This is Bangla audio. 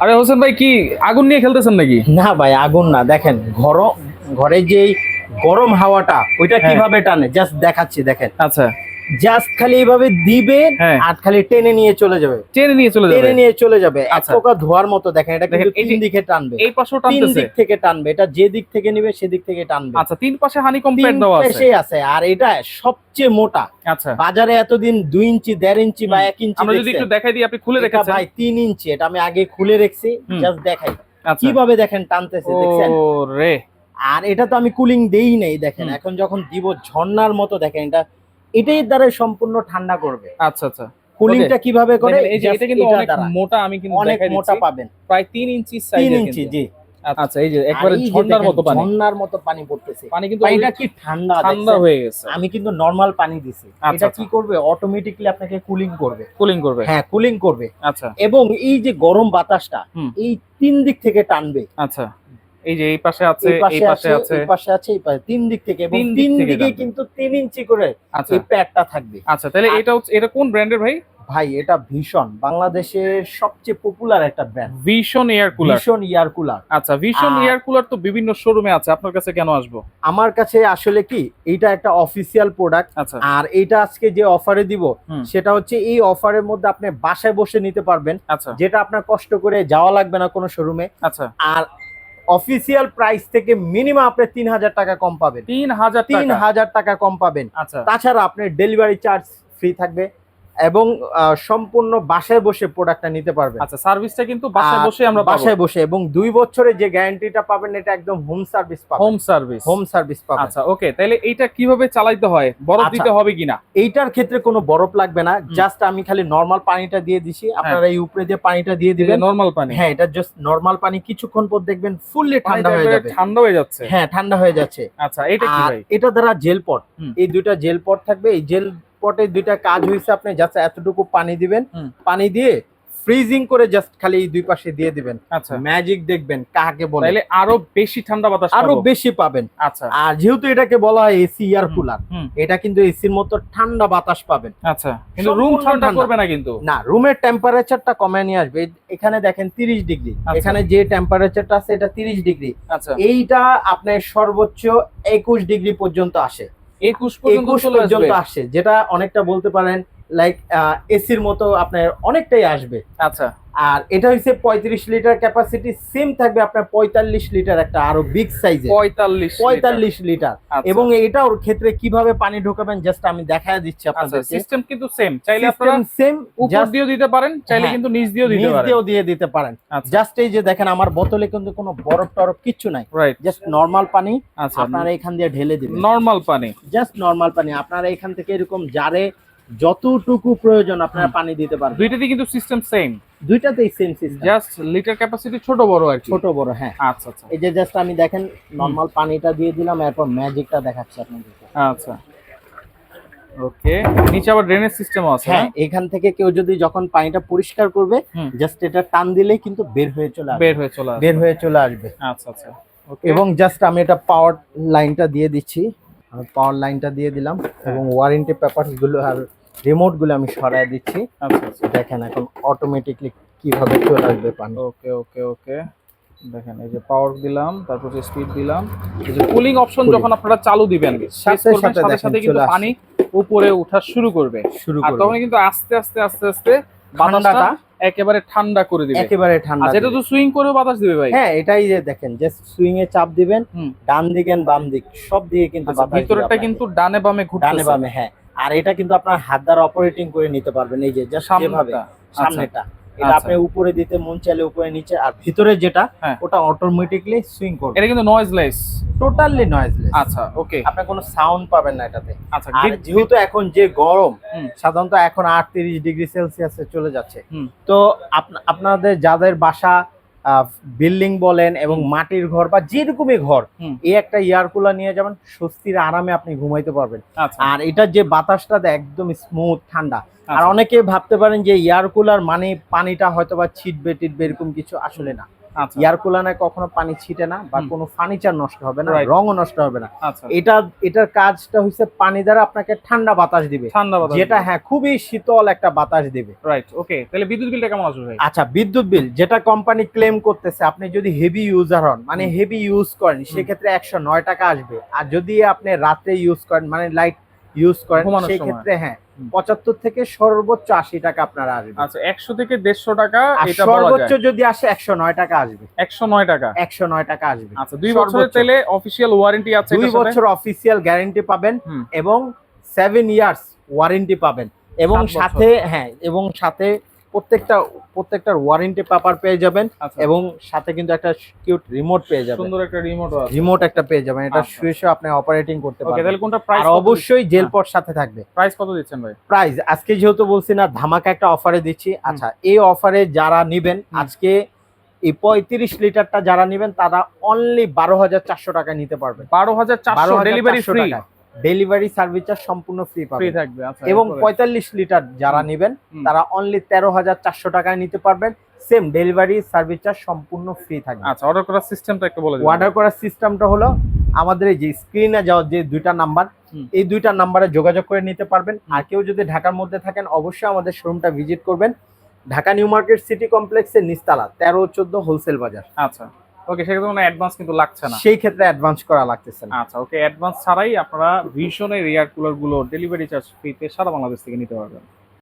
আরে হোসেন ভাই কি আগুন নিয়ে খেলতেছেন নাকি? না ভাই আগুন না। দেখেন ঘর ঘরে যেই গরম হাওয়াটা ওইটা হ্যাঁ। কীভাবে টানে? জাস্ট দেখাচ্ছি দেখেন। আচ্ছা। জাস্ট খালি এইভাবে দিবে হ্যাঁ। আর খালি টেনে নিয়ে চলে যাবে। টেনে নিয়ে চলে যাবে। টেনে নিয়ে চলে যাবে। এক আচ্ছা। প্রকার ধোয়ার মতো দেখেন এটা কিন্তু তিন দিকে টানবে। এই পাশেও তিন দিক থেকে টানবে। এটা যে দিক থেকে নিবে সেদিক থেকে টানবে। আচ্ছা তিন পাশে হানি কম্পেট তিন দেওয়া আছে। পেশেই আছে। আর এটা সবচেয়ে মোটা। আচ্ছা। বাজারে এতদিন দুই ইঞ্চি দেড় ইঞ্চি বা। এক ইঞ্চি আমরা যদি একটু দেখাই দিই আপনি খুলে রেখেছেন ভাই তিন ইঞ্চি। এটা আমি আগে খুলে রেখেছি। জাস্ট দেখাই। আচ্ছা। কীভাবে দেখেন টানতেছে দেখছেন? আর এটা তো আমি কুলিং দেই নাই দেখেন। এখন যখন দিব ঝর্ণার মতো দেখেন এটা এটাই দ্বারা সম্পূর্ণ ঠান্ডা করবে। আচ্ছা আচ্ছা। কুলিংটা কীভাবে করে? এই যে এটা কিন্তু অনেক মোটা আমি কিন্তু অনেক মোটা পাবেন। প্রায় তিন ইঞ্চি তিন সাইজের ইঞ্চি জি। আচ্ছা এই যে একবারে ঝর্ণার মতো পানি। ঝর্ণার মতো পানি পড়তেছে। পানি কিন্তু already কি ঠান্ডা ঠান্ডা হয়ে গেছে। আমি কিন্তু নরমাল পানি দিছি। আচ্ছা, এটা আচ্ছা। কি করবে? অটোমেটিকলি আপনাকে কুলিং করবে। কুলিং করবে। হ্যাঁ কুলিং করবে। আচ্ছা। এবং এই যে গরম বাতাসটা এই তিন দিক থেকে টানবে। আচ্ছা। এই যে এই পাশে আছে এই পাশে আছে এই পাশে আছে এই পাশে তিন দিক থেকে এবং তিন দিক কিন্তু তিন ইঞ্চি করে আচ্ছা। এই প্যাডটা থাকবে। আচ্ছা তাহলে এটা এটা কোন ব্র্যান্ডের ভাই? ভাই এটা ভীষণ বাংলাদেশের সবচেয়ে পপুলার একটা brand Vision air cooler Vision air cooler আচ্ছা ভিশন এয়ার কুলার তো বিভিন্ন শোরুমে আছে আপনার কাছে কেন আসব? আমার কাছে আসলে কি এইটা একটা অফিসিয়াল প্রোডাক্ট আচ্ছা। আর এটা আজকে যে অফারে দিব। সেটা হচ্ছে এই অফারের মধ্যে আপনি বাসায় বসে নিতে পারবেন আচ্ছা। যেটা আপনার কষ্ট করে যাওয়া লাগবে না কোনো শোরুমে আচ্ছা। আর অফিসিয়াল প্রাইস থেকে মিনিমাম আপনি তিন হাজার টাকা কম পাবেন। তিন হাজার তিন হাজার টাকা কম পাবেন। আচ্ছা। তাছাড়া আপনার ডেলিভারি চার্জ ফ্রি থাকবে। এবং সম্পূর্ণ বাসায় বসে প্রোডাক্টটা নিতে পারবেন। আচ্ছা সার্ভিসটা কিন্তু বাসায় বসে আমরা বাসায় বসে এবং দুই বছরের যে গ্যারান্টিটা পাবেন এটা একদম হোম সার্ভিস পাবেন। হোম সার্ভিস হোম সার্ভিস পাবেন। আচ্ছা ওকে তাহলে এইটা কীভাবে চালাইতে হয়? বরফ আচ্ছা। দিতে হবে কিনা? এইটার ক্ষেত্রে কোনো বরফ লাগবে না। জাস্ট আমি খালি নরমাল পানিটা দিয়ে দিছি। আপনারা এই উপরে যে পানিটা দিয়ে দিবেন। নরমাল পানি। হ্যাঁ এটা জাস্ট নর্মাল পানি। কিছুক্ষণ পর দেখবেন ফুললি ঠান্ডা হয়ে যাবে। ঠান্ডা হয়ে যাচ্ছে। হ্যাঁ ঠান্ডা হয়ে যাচ্ছে। আচ্ছা এটা কি ভাই? এটা দ্বারা জেল পট এই দুইটা জেল পট থাকবে। এই জেল পটে দুইটা কাজ হয়েছে আপনি জাস্ট এতটুকু পানি দিবেন। পানি দিয়ে ফ্রিজিং করে জাস্ট খালি এই দুই পাশে দিয়ে দিবেন। আচ্ছা। ম্যাজিক দেখবেন কাকে বলে। তাহলে আরও বেশি ঠান্ডা বাতাস আরও বেশি পাবেন। আচ্ছা। আর যেহেতু এটাকে বলা হয় এসি এয়ার কুলার এটা কিন্তু এসির মতো ঠান্ডা বাতাস পাবেন। আচ্ছা। কিন্তু রুম ঠান্ডা। করবে না কিন্তু। না রুমের টেম্পারেচারটা কমে নিয়ে আসবে। এখানে দেখেন তিরিশ ডিগ্রি। আচ্ছা। এখানে যে টেম্পারেচারটা আছে এটা তিরিশ ডিগ্রি। আচ্ছা। এইটা আপনার সর্বোচ্চ একুশ ডিগ্রি পর্যন্ত আসে। একুশ পর্যন্ত একুশ চলে পর্যন্ত আসবে। আসে যেটা অনেকটা বলতে পারেন লাইক এসির মতো আপনার অনেকটাই আসবে। আচ্ছা। আর এটা হচ্ছে পঁয়ত্রিশ লিটার ক্যাপাসিটি সেম থাকবে আপনার পঁয়তাল্লিশ লিটার একটা আরও বিগ সাইজের পঁয়তাল্লিশ পঁয়তাল্লিশ লিটার। আচ্ছা। এবং এটার ক্ষেত্রে কীভাবে পানি ঢোকাবেন জাস্ট আমি দেখা দিচ্ছি আচ্ছা আপনাদের সিস্টেম কিন্তু সেম চাইলে আপনারা সেম উপর দিয়েও দিতে পারেন চাইলে হ্যাঁ, কিন্তু নিচ দিয়েও দিতে নিচ পারেন। দিয়েও দিয়ে দিতে পারেন। আচ্ছা। জাস্ট এই যে দেখেন আমার বোতলে কিন্তু কোনো বরফ টরফ কিছু নাই। জাস্ট নর্মাল পানি আচ্ছা। আপনারা এখান দিয়ে ঢেলে দিবেন। নরমাল পানি। জাস্ট নর্মাল পানি। আপনারা এখান থেকে এরকম জারে যতটুকু প্রয়োজন আপনারা পানি দিতে পারবেন। দুইটাতে কিন্তু system same দুইটাতেই same system just litre capacity ছোট বড় আর ছোট বড় হ্যাঁ। আচ্ছা আচ্ছা। এই যে জাস্ট আমি দেখেন নর্মাল পানিটা দিয়ে দিলাম এরপর ম্যাজিকটা দেখাচ্ছি আপনাদেরকে। আচ্ছা। ওকে নিচে আবার ড্রেনেজ সিস্টেম আছে হ্যাঁ হ্যাঁ? এখান থেকে কেউ যদি যখন পানিটা পরিষ্কার করবে জাস্ট এটা টান দিলেই কিন্তু বের হয়ে চলে আসবে। বের হয়ে চলে আসবে। বের হয়ে চলে আসবে। আচ্ছা আচ্ছা। ওকে এবং জাস্ট আমি এটা পাওয়ার লাইনটা দিয়ে দিচ্ছি। পাওয়ার লাইনটা দিয়ে দিলাম এবং ওয়ারেন্টি পেপারসগুলো আর রিমোটগুলো আমি সরায় দিচ্ছি। আচ্ছা আচ্ছা। দেখেন এখন অটোমেটিকলি কীভাবে চলে আসবে পানি। ওকে ওকে ওকে। দেখেন এই যে পাওয়ার দিলাম তারপর যে স্পিড দিলাম। এই যে কুলিং অপশন যখন আপনারা চালু দিবেন সাথে সাথে সাথে সাথে কিন্তু পানি উপরে ওঠা শুরু করবে। শুরু আর করবে। তখন কিন্তু আস্তে আস্তে আস্তে আস্তে বাতাসটা একেবারে ঠান্ডা করে দিবে। একেবারে ঠান্ডা আচ্ছা এটা। তো সুইং করেও বাতাস দিবে ভাই? হ্যাঁ এটাই যে দেখেন জাস্ট সুইং এ চাপ দিবেন। ডান দিক and বাম দিক সব দিকে কিন্তু আচ্ছা, আপনাকে। কিন্তু ডানে বামে ঘুরতেছে। ডানে বামে হ্যাঁ। আর এটা কিন্তু আপনার হাত দ্বারা অপারেটিং করে নিতে পারবেন। এই যে জাস্ট যেভাবে সামনেটা। আচ্ছা এটা আচ্ছা। আপনি উপরে দিতে মন চাইলে উপরে নিচে আর ভিতরে যেটা হ্যাঁ। ওটা অটোমেটিকলি সুইং করবে। এটা কিন্তু নয়েজলেস টোটালি নয়েজলেস আচ্ছা ওকে আপনি কোনো সাউন্ড পাবেন না এটাতে। আচ্ছা যেহেতু এখন যে গরম সাধারণত এখন আটত্রিশ ডিগ্রি সেলসিয়াসে চলে যাচ্ছে। তো আপনাদের যাদের বাসা বিল্ডিং বলেন এবং মাটির ঘর বা যেরকমই ঘর। এই একটা এয়ার কুলার নিয়ে যাবেন স্বস্তির আরামে আপনি ঘুমাইতে পারবেন। আচ্ছা। আর এটার যে বাতাসটা একদম স্মুথ ঠান্ডা। আর আচ্ছা। অনেকে ভাবতে পারেন যে এয়ার কুলার মানে পানিটা হয়তো বা ছিটবে টিটবে এরকম কিছু আসলে না। এয়ার কুলারে কখনো পানি ছিটে না বা কোনো ফার্নিচার নষ্ট হবে না. রঙও নষ্ট হবে না। আচ্ছা। এটা এটার কাজটা হচ্ছে পানি দ্বারা আপনাকে ঠান্ডা বাতাস দিবে। ঠান্ডা বাতাস যেটা হ্যাঁ খুবই শীতল একটা বাতাস দিবে। রাইট ওকে তাহলে বিদ্যুৎ বিলটা কেমন আসবে ভাই? আচ্ছা বিদ্যুৎ বিল যেটা কোম্পানি ক্লেম করতেছে আপনি যদি হেভি ইউজার হন মানে হেভি ইউজ করেন সেক্ষেত্রে একশো নয় টাকা আসবে। আর যদি আপনি রাতে ইউজ করেন মানে লাইট ইউজ করেন সেই ক্ষেত্রে হ্যাঁ পঁচাত্তর থেকে সর্বোচ্চ আশি টাকা আপনার আসবে। আচ্ছা একশো থেকে দেড়শো টাকা এটা সর্বোচ্চ যদি আসে একশো নয় টাকা আসবে। একশো নয় টাকা। একশো নয় টাকা আসবে। আচ্ছা দুই বছর বছরের তেলে অফিসিয়াল ওয়ারেন্টি আছে দুই বছর অফিসিয়াল গ্যারেন্টি পাবেন এবং সেভেন ইয়ার্স ওয়ারেন্টি পাবেন। এবং সাথে হ্যাঁ এবং সাথে প্রত্যেকটা প্রত্যেকটার ওয়ারেন্টি পেপার পেয়ে যাবেন আচ্ছা। এবং সাথে কিন্তু একটা কিউট রিমোট পেয়ে যাবেন। সুন্দর একটা রিমোট আছে। রিমোট একটা পেয়ে যাবেন। এটা আচ্ছা। শুয়ে শুয়ে আপনি অপারেটিং করতে পারবেন তাহলে কোনটা প্রাইস আর অবশ্যই জেল পট সাথে থাকবে। প্রাইস কত দিচ্ছেন ভাই? প্রাইস আজকে যেহেতু বলছি না ধামাকা একটা অফারে দিচ্ছি। আচ্ছা এই অফারে যারা নিবেন। আজকে এই পঁয়ত্রিশ লিটারটা যারা নিবেন তারা অনলি বারো হাজার চারশো টাকা নিতে পারবেন। বারো হাজার চারশো delivery free delivery service charge সম্পূর্ণ ফ্রি ফ্রি পাবেন থাকবে আচ্ছা এবং এরপরে? পঁয়তাল্লিশ লিটার যারা। নিবেন তারা অনলি তেরো হাজার চারশো টাকায় নিতে পারবেন। সেম ডেলিভারি সার্ভিস চার্জ সম্পূর্ণ ফ্রি থাকবে। আচ্ছা অর্ডার করার সিস্টেমটা একটু বলে দিন। অর্ডার করার সিস্টেমটা হলো আমাদের এই যে স্ক্রিনে যাওয়ার যে দুইটা নাম্বার এই দুইটা নাম্বারে যোগাযোগ করে নিতে পারবেন। আর কেউ যদি ঢাকার মধ্যে থাকেন অবশ্যই আমাদের শোরুমটা ভিজিট করবেন। ঢাকা নিউ মার্কেট সিটি কমপ্লেক্সের নিস্তালা তেরো চোদ্দ হোলসেল বাজার। আচ্ছা। ওকে সেক্ষেত্রে কোনো অ্যাডভান্স কিন্তু লাগছে না। সেই ক্ষেত্রে অ্যাডভান্স করা লাগতেছে না। আচ্ছা ওকে অ্যাডভান্স ছাড়াই আপনারা ভীষণের এয়ার কুলারগুলো ডেলিভারি চার্জ ফ্রিতে সারা বাংলাদেশ থেকে নিতে পারবেন।